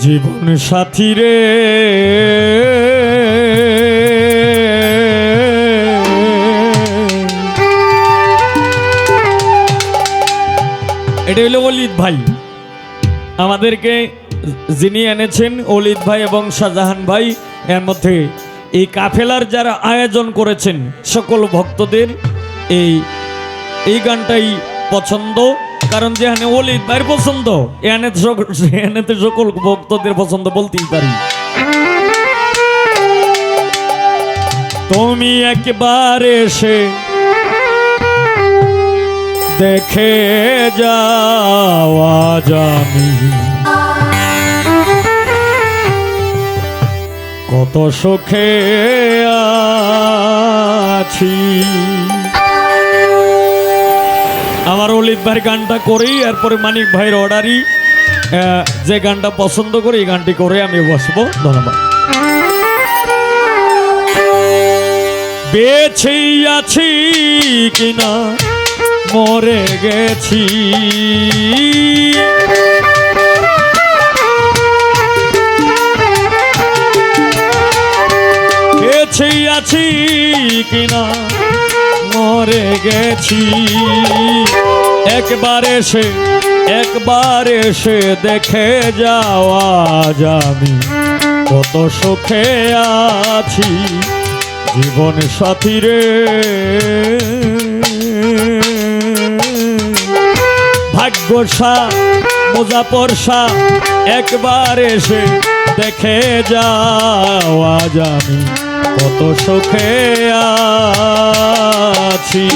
জীবন সাথী রে। এটা হলো অলিদ ভাই। আমাদেরকে যিনি এনেছেন অলিদ ভাই এবং শাহজাহান ভাই, এর মধ্যে এই কাফেলার যারা আয়োজন করেছেন, সকল ভক্তদের এই এই গানটাই পছন্দ। কারণ যেখানে অলিদ ভাইয়ের পছন্দ সক- এখানে তো সকল ভক্তদের পছন্দ বলতেই পারি। তুমি একবার এসে দেখে যাওয়া জানি কত সুখে আছি। আমার অলিত ভাইয়ের গানটা করি, এরপরে মানিক ভাইয়ের অর্ডারই। যে গানটা পছন্দ করি, এই গানটি করে আমি বসবো। ধন্যবাদ। বেছে আছি কিনা, মরে গেছি। বেছে আছি কিনা মরে গেছি। একবার এসে একবার এসে দেখে যাওয়া যাবি কত সুখে আছি জীবন সাথী রে। ভাগ্যসা মোজাপরসা একবার এসে দেখে যাওয়া যাবি কত সুখে আছি।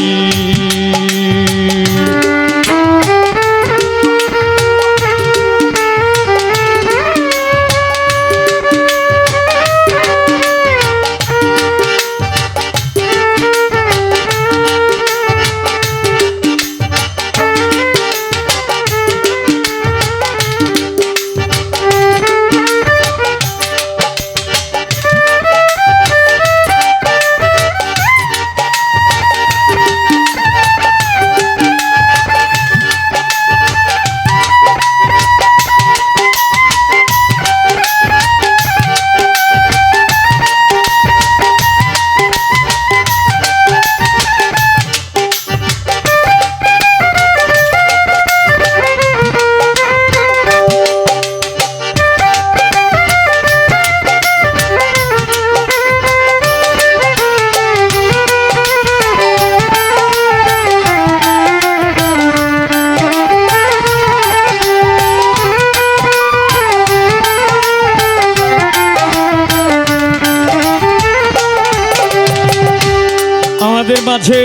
মাঝে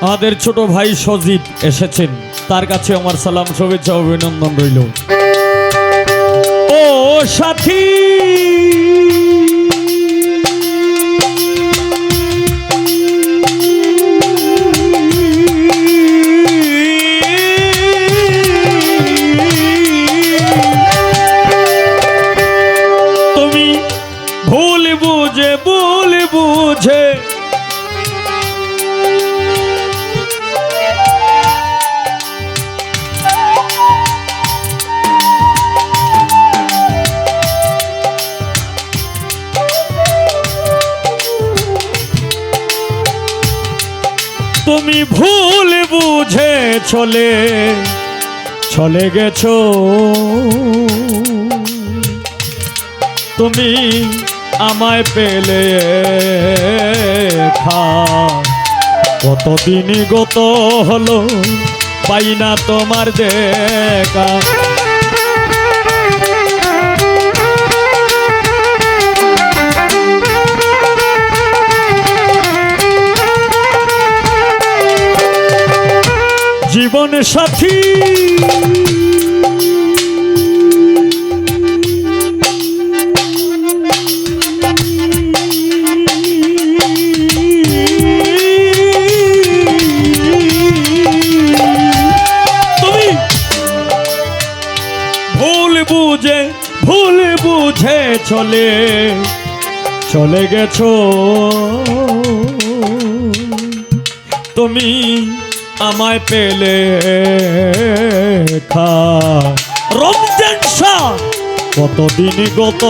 আমাদের ছোট ভাই সজীব এসেছেন। তার কাছে আমার সালাম, শুভেচ্ছা, অভিনন্দন রইল। ও সাথী! তুমি বুঝে তুমি ভুল বুঝে চলে চলে গেছো। তুমি আমায় পেলে কতদিন গত হলো, পাই না তোমার দেখা। জীবন সাথী। বুঝে ভুল বুঝে চলে চলে গেছো। তুমি আমায় পেলে খা। রমজান শাহ, কতদিন গত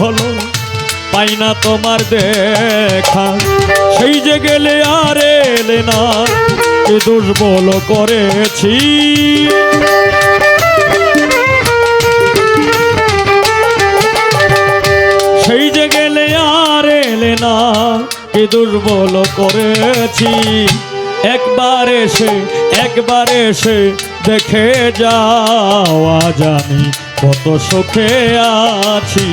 হলো পাই না তোমার দেখা। সেই যে গেলে আর এলে না কি দুর্বল করেছি। সেই যে গেলে আর এলে না কি দুর্বল করেছি। একবার এসে একবার এসে দেখে যাওয়া জানি কত সুখে আছি।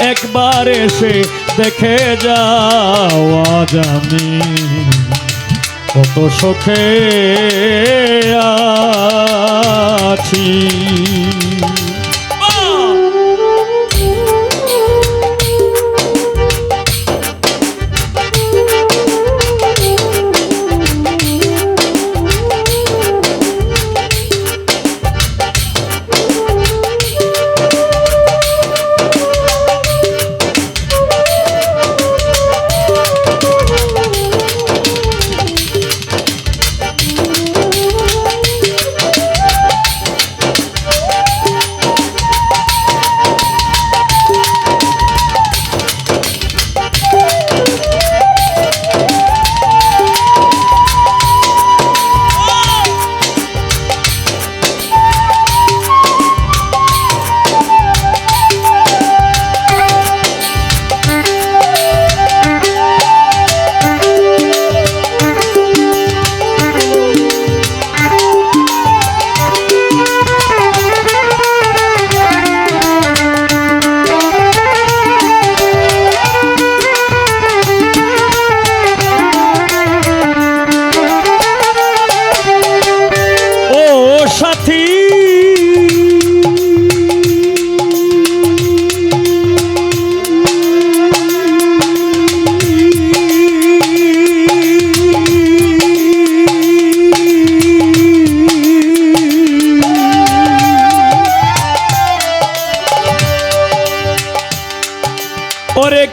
একবার এসে দেখে যাওয়া জানি কত সুখে আছি।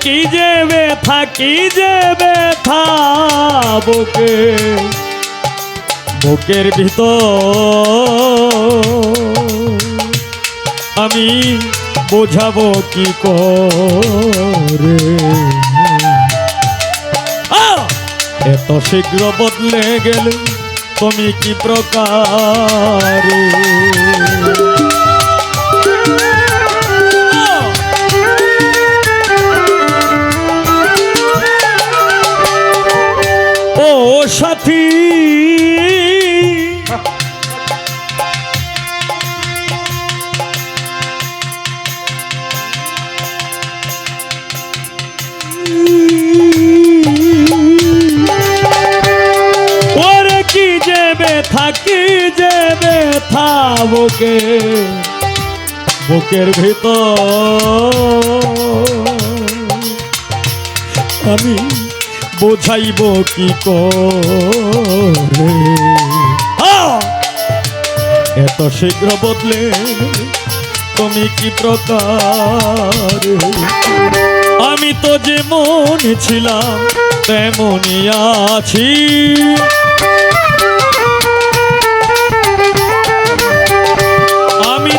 কি যে ব্যথা, কি যে ব্যথা বুকে। বুকের ভিতর আমি বোঝাবো কি করে! এত শীঘ্র বদলে গেলে তুমি কি প্রকারে? বুকে, বুকের ভিতর আমি বোঝাইব কি করে? আহ! এত শীঘ্র বদলে তুমি কি প্রকার? আমি তো যেমন ছিলাম, তেমনই আছি।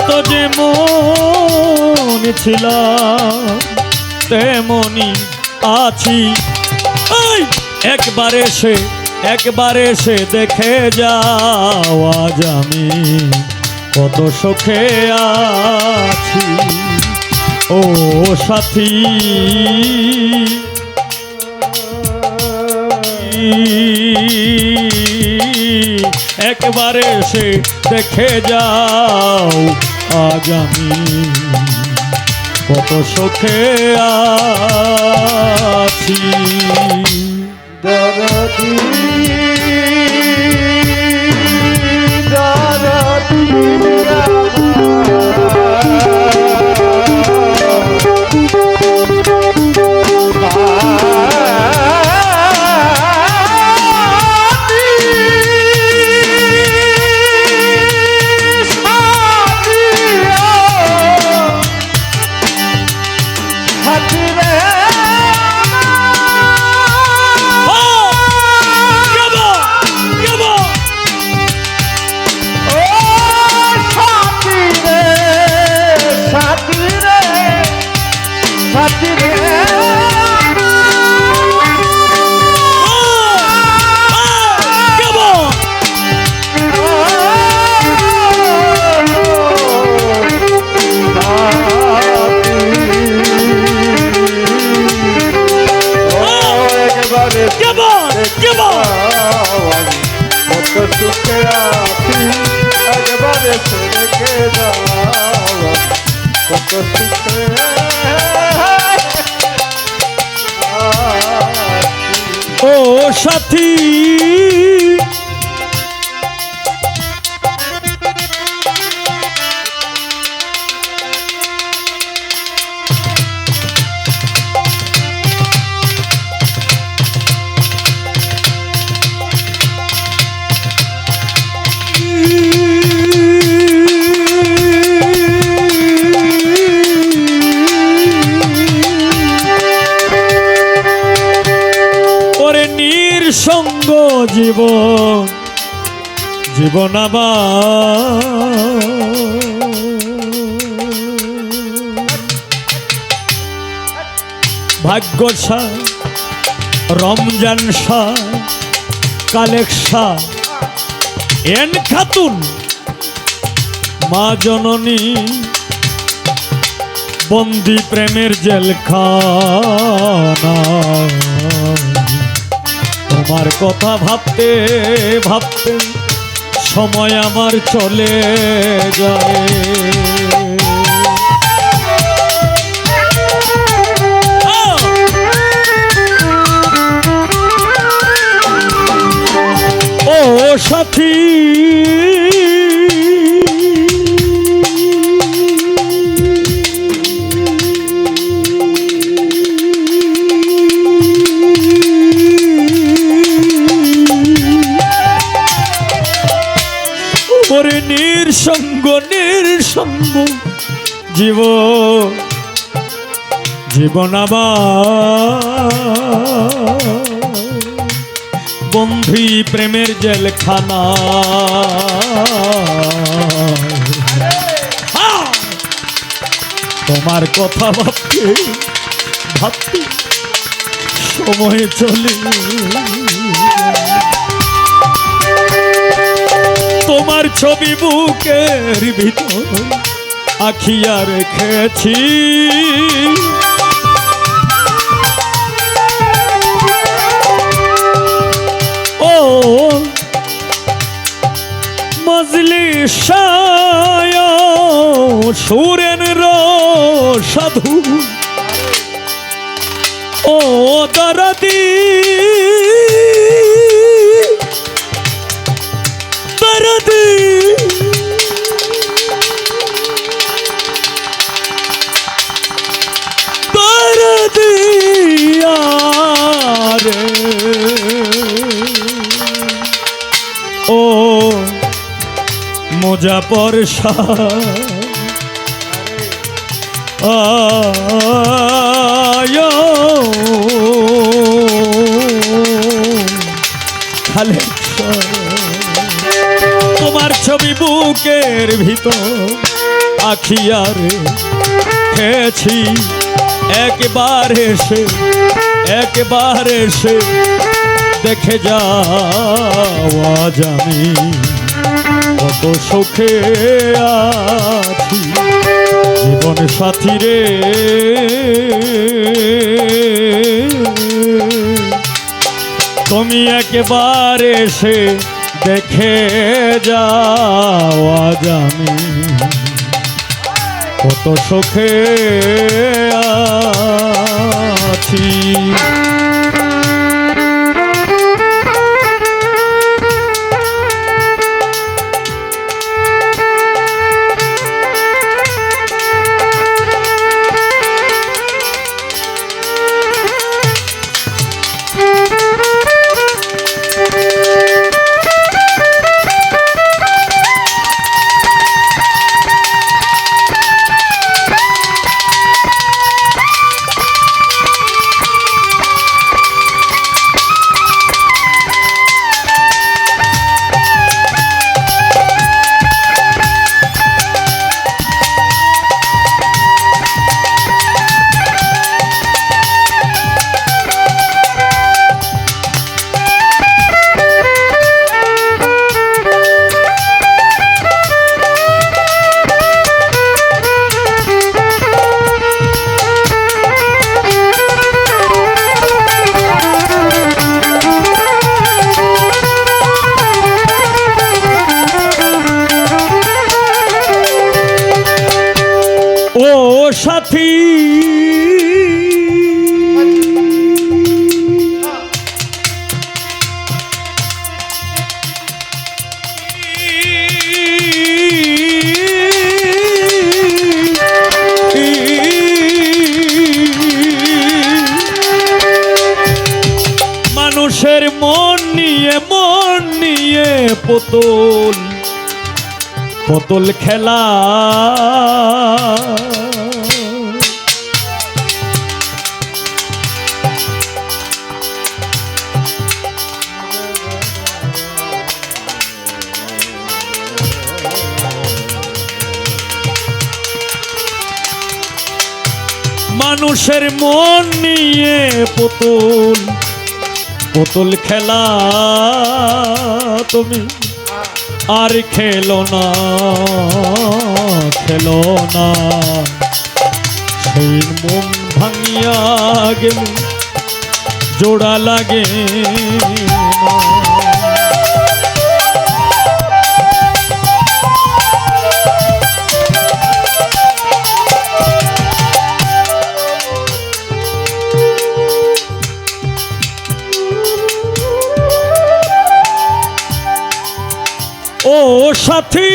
তো যেমন ছিলাম তেমনই আছি। একবার এসে একবার এসে দেখে যাও আজ আমি কত সুখে আছি। ও সাথী, একবার এসে দেখে যাও আজ আমি কত সুখে আছি। দরদি আবার ভাগ্য শাহ রমজান শাহ, কালেক শাহ, এন খাতুন, মা জননী, বন্দি প্রেমের জেল জেলখানা। তোমার কথা ভাবতে ভাবতে সময় আমার চলে যায়! ও সাথী নির্সঙ্গ জীব জীবন বন্ধুই প্রেমের জেলখানা। আহ! তোমার কথা ভাবতে ভাবতে সময় চলে। তোমার ছবি বুকের ভিতর আখিয়া রেখেছি। ও মজলি সুরেন র সাধু। ও দরদি মোজা পরশা। খালে তোমার ছবি বুকের ভিতর আখিয়ারে খেয়েছি। একবার এসে একবার এসে দেখে যাওয়া জানি কত সুখে আছি। জীবন সাথী রে। তুমি একবার এসে দেখে যাওয়া জানি কত সুখে আছি। পুতুল পুতুল খেলা। মানুষের মন নিয়ে পুতুল পুতুল খেলা তুমি আর খেলো না খেলো না সেই মন ভাঙিয়া গেল জোড়া লাগে না। ও সাথী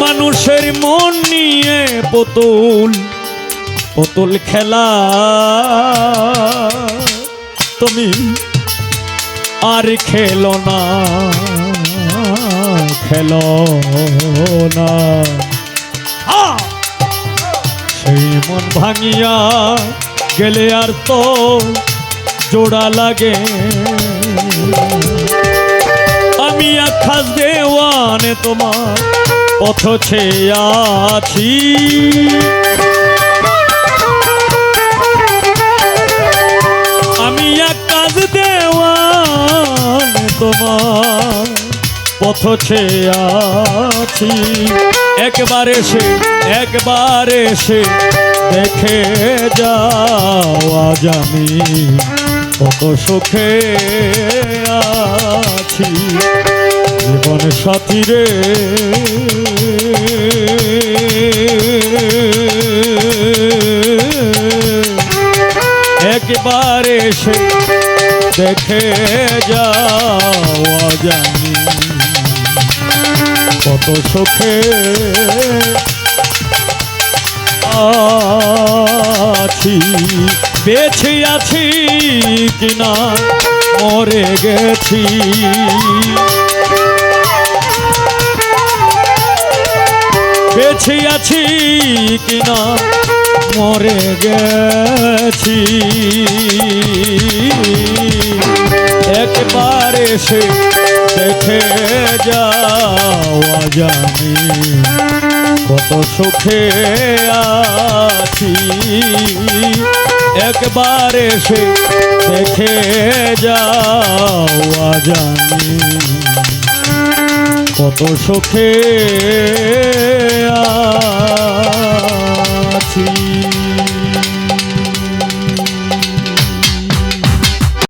মানুষের মন নিয়ে পুতুল পুতুল খেলা তুমি আর খেলো না খেলো না! সেই মন ভাঙিয়া গেলে আর তো জোড়া লাগে। আমি আখাস দেওয়ানে তোমার পথ ছেয়ে আছি। আমি আকাশ দেওয়ানে তোমার পথ ছেয়ে আছি। একবার এসে একবার এসে দেখে যাও আজ আমি। কত সুখে আছি। জীবন সাথী রে। একবার এসে দেখে যাও আজ আমি। কত সুখে আছি বেছে আছি কিনা মরে গেছি। বেছে আছি কিনা মরে গেছি। একবার এসে দেখে যাওয়া জানি কত সুখে আছি। একবার এসে দেখে যাওয়া জানি কত সুখে আছি।